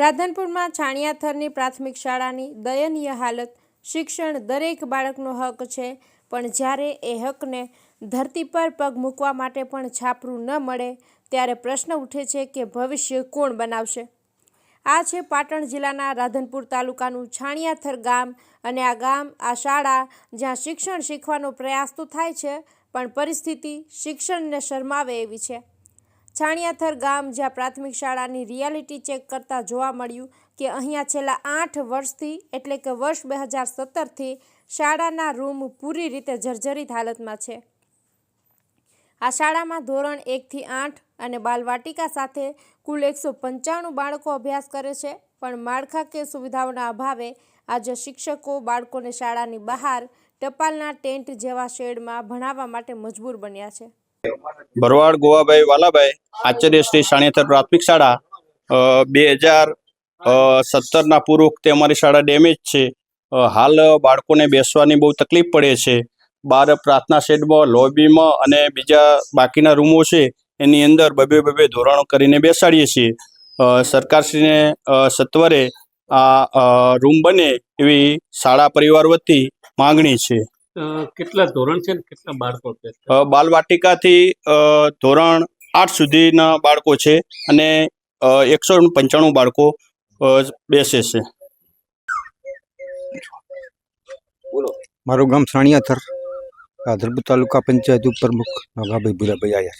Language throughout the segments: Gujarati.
રાધનપુરમાં છાણિયાથરની પ્રાથમિક શાળાની દયનીય હાલત, શિક્ષણ દરેક બાળકનો હક છે, પણ જ્યારે એ હકને ધરતી પર પગ મૂકવા માટે પણ છાપરું ન મળે, ત્યારે પ્રશ્ન ઉઠે છે કે ભવિષ્ય કોણ બનાવશે? આ છે પાટણ જિલ્લાના રાધનપુર તાલુકાનું છાણિયાથર ગામ અને આ ગામ, આ શાળા જ્યાં શિક્ષણ શીખવાનો પ્રયાસ તો થાય છે, પણ પરિસ્થિતિ શિક્ષણને શરમાવે એવી છે. છાણિયાથર ગામ જ્યાં પ્રાથમિક શાળાની રિયાલિટી ચેક કરતાં જોવા મળ્યું કે અહીંયા છેલ્લા આઠ વર્ષથી, એટલે કે વર્ષ બે હજાર સત્તરથી, શાળાના રૂમ પૂરી રીતે જર્જરિત હાલતમાં છે. આ શાળામાં ધોરણ એકથી આઠ અને બાલવાટિકા સાથે કુલ એકસો પંચાણું બાળકો અભ્યાસ કરે છે, પણ માળખાકીય સુવિધાઓના અભાવે આજે શિક્ષકો બાળકોને શાળાની બહાર ટપાલના ટેન્ટ જેવા શેડમાં ભણાવવા માટે મજબૂર બન્યા છે. ભરવાડ, ગોવાભાઈ, વાલાભાઈ, આચાર્ય શ્રી શાણિયાથર પ્રાથમિક શાળા બે હજાર સત્તરના પૂર્વ વખતે અમારી શાળા ડેમેજ છે. હાલ બાળકોને બેસવાની બહુ તકલીફ પડે છે. બહાર પ્રાર્થના શેડમાં, લોબીમાં અને બીજા બાકીના રૂમો છે, એની અંદર બબે બબે ધોરણો કરીને બેસાડીએ છીએ. સરકારશ્રીને સત્વરે આ રૂમ બને એવી શાળા પરિવાર વતી માંગણી છે. કેટલા ધોરણ છે ને કેટલા બાળકો છે? બાલવાટિકાથી ધોરણ આઠ સુધીના બાળકો છે અને એકસો પંચાણું બાળકો બેસે છે. મારું ગામ સાણિયાથર રાધરપુર તાલુકા પંચાયત ઉપપ્રમુખ નાગાભાઈ ભૂરાભાઈ આયર.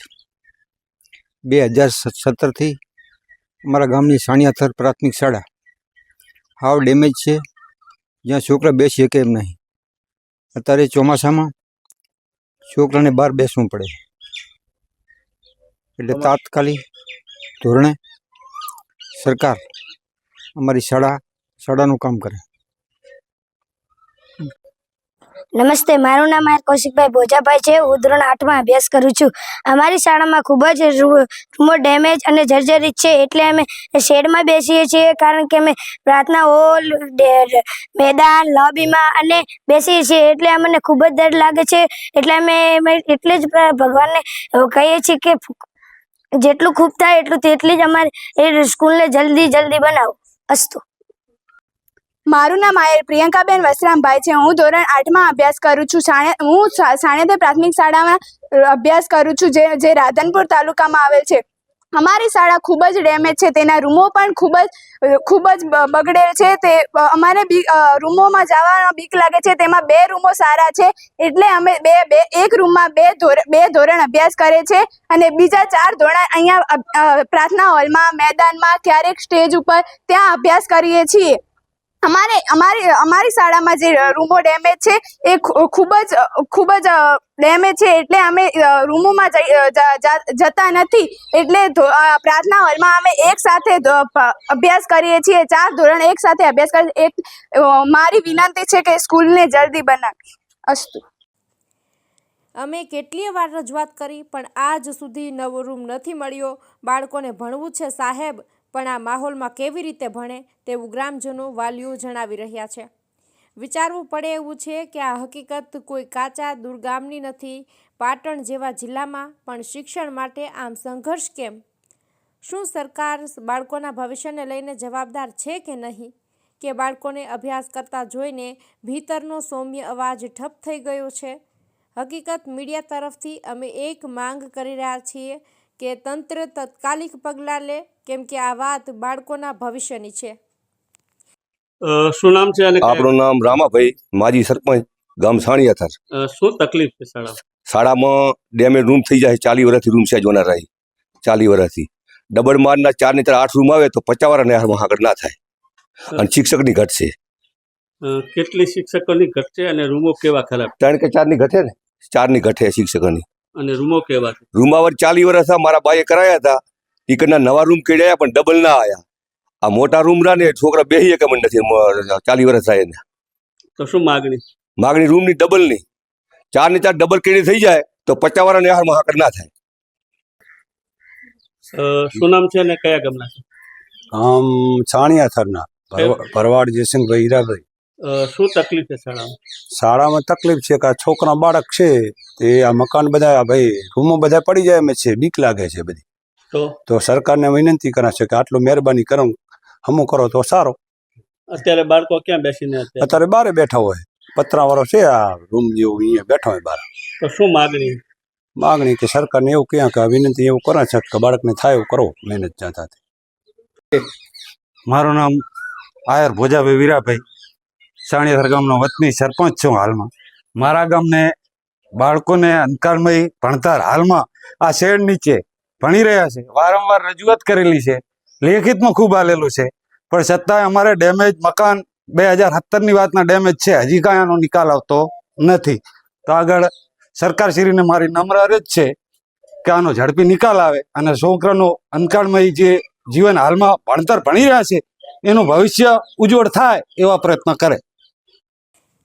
બે હજાર સત્તરથી અમારા ગામની સાણિયાથર પ્રાથમિક શાળા. હાવ ડેમેજ છે જ્યાં છોકરા બેસી શકે એમ નહીં. અત્યારે ચોમાસામાં છોકરાને બહાર બેસવું પડે. એટલે તાત્કાલિક ધોરણે સરકાર અમારી શાળા શાળાનું કામ કરે. નમસ્તે, મારું નામ આર કૌશિકભાઈ ભોજાભાઈ છે. હું ધોરણ આઠમાં અભ્યાસ કરું છું. અમારી શાળામાં ખૂબ જ રૂમો ડેમેજ અને જર્જરિત છે એટલે અમે શેડમાં બેસીએ છીએ કારણ કે અમે પ્રાર્થના હોલ મેદાન, લોબીમાં અને બેસીએ છીએ એટલે અમને ખૂબ જ ડર લાગે છે. એટલે અમે એટલે જ ભગવાનને કહીએ છીએ કે જેટલું ખૂબ થાય એટલું તેટલી જ અમારે એ સ્કૂલને જલ્દી જલ્દી બનાવો. અસ્તુ. મારું નામ આયર પ્રિયંકાબેન વસરામભાઈ છે. હું ધોરણ આઠમાં અભ્યાસ કરું છું. સાણે, હું સાણેદે પ્રાથમિક શાળામાં અભ્યાસ કરું છું, જે જે રાધનપુર તાલુકામાં આવેલ છે. અમારી શાળા ખૂબ જ ડેમેજ છે. તેના રૂમો પણ ખૂબ જ ખૂબ જ બગડેલ છે. તે અમારે બી રૂમોમાં જવાનો બીક લાગે છે. તેમાં બે રૂમો સારા છે. એટલે અમે બે બે, એક રૂમમાં બે ધોરણ બે ધોરણ અભ્યાસ કરે છે અને બીજા ચાર ધોરણ અહીંયા પ્રાર્થના હોલમાં, મેદાનમાં, ક્યારેક સ્ટેજ ઉપર ત્યાં અભ્યાસ કરીએ છીએ. અમારે, અમારી અમારી શાળામાં જે રૂમો ડેમેજ છે, એ ખૂબ જ ખૂબ જ ડેમેજ છે, એટલે અમે રૂમોમાં જઈ જતા નથી. એટલે પ્રાર્થના હોલમાં અમે એક સાથે અભ્યાસ કરીએ છીએ, ચાર ધોરણ એક સાથે અભ્યાસ કરીએ એક મારી વિનંતી છે કે સ્કૂલને જલ્દી બનાવી. અસ્તુ. અમે કેટલીય વાર રજૂઆત કરી, પણ આજ સુધી નવો રૂમ નથી મળ્યો. બાળકોને ભણવું છે, સાહેબ. પણ આ માહોલમાં કેવી રીતે ભણે તેવું ગ્રામજનો વાલીઓ જણાવી રહ્યા છે. વિચારવું પડે એવું છે કે આ હકીકત કોઈ કાચા દુર્ગામની નથી, પાટણ જેવા જિલ્લામાં પણ શિક્ષણ માટે આમ સંઘર્ષ કેમ? શું સરકાર બાળકોના ભવિષ્યને લઈને જવાબદાર છે કે નહીં? કે બાળકોને અભ્યાસ કરતા જોઈને ભીતરનો સૌમ્ય અવાજ ઠપ થઈ ગયો છે? હકીકત મીડિયા તરફથી અમે એક માંગ કરી રહ્યા છીએ કે તંત્ર તત્કાલિક પગલાં લે કેમ કે આ વાત બાળકોના ભવિષ્યની છે. શું નામ છે આપણું નામ રામાભાઈ માજી સરપંચ ગામ સાણિયા થર. શું તકલીફ છે શાળા શાળામાં ડેમેજ રૂમ થઈ જાય ચાલી વર્ષથી રૂમ છે જોનાર રહી ચાલી વર્ષથી. ડબલ મારના ચારની આઠ રૂમ આવે તો પચાસ વાળાને આગળ ના થાય. અને શિક્ષકની ઘટ છે. કેટલી શિક્ષકોની ઘટ છે અને રૂમો કેવા ખરાબ ત્રણ કે ચારની ઘટે ને? ચારની ઘટે શિક્ષકોની. અને રૂમો કેવા છે રૂમાવર ચાલી વર્ષ હતા મારા બાઈએ કરાયા હતા. ટીકરના નવા રૂમ કેડ્યા પણ ડબલ ના આયા. આ મોટા રૂમ રા ને છોકરા બે એક મને નથી ચાલી વર્ષ થાય એને. તો શું માગણી? માગણી રૂમની ડબલની. ચારની ચાર ડબલ કેડી થઈ જાય તો પચાસ વાળાને હારમાં મહાકર ના થાય. અ, શું નામ છે અને કયા ગામના છે? આમ છાણિયા ભરવા- ભરવાડ જયસિંહભાઈ હીરાભાઈ. શું તકલીફ છે શાળામાં? શાળામાં તકલીફ છે કે આ છોકરા બાળક છે તે આ મકાન બધા ભાઈ રૂમો બધા પડી જાય એમ છે બીક લાગે છે બધી. તો? તો સરકારને વિનંતી કરા છે કે આટલું મહેરબાની કરો હમું કરો તો સારો. અત્યારે બાળકો ક્યાં બેસીને અત્યારે? અત્યારે બારે બેઠા હોય. પતરાવાળો છે આ રૂમ જેવું અહીંયા બેઠા હોય બાર. તો શું માગણી? માગણી કે સરકારને એવું ક્યાં કે વિનંતી એવું કરે છે કે બાળકને થાય એવું કરો મહેનત જ્યાં મારું નામ આયર ભોજાભાઈ વીરાભાઈ. સાણિયાસર ગામનો વતની સરપંચ છું હાલમાં. મારા ગામને બાળકોને અંધકારમય ભણતર હાલમાં આ શેડ નીચે ભણી રહ્યા છે. વારંવાર રજૂઆત કરેલી છે. લેખિતમાં ખૂબ આલેલું છે. પણ છતાંય અમારે ડેમેજ મકાન બે હજાર સત્તરની વાતના ડેમેજ છે. હજી કાંઈ આનો નિકાલ આવતો નથી. તો આગળ સરકારશ્રીને મારી નમ્ર અરજ છે કે આનો ઝડપી નિકાલ આવે અને છોકરાનો અંધકારમય જે જીવન હાલમાં ભણતર ભણી રહ્યા છે, એનું ભવિષ્ય ઉજ્જવળ થાય એવા પ્રયત્ન કરે.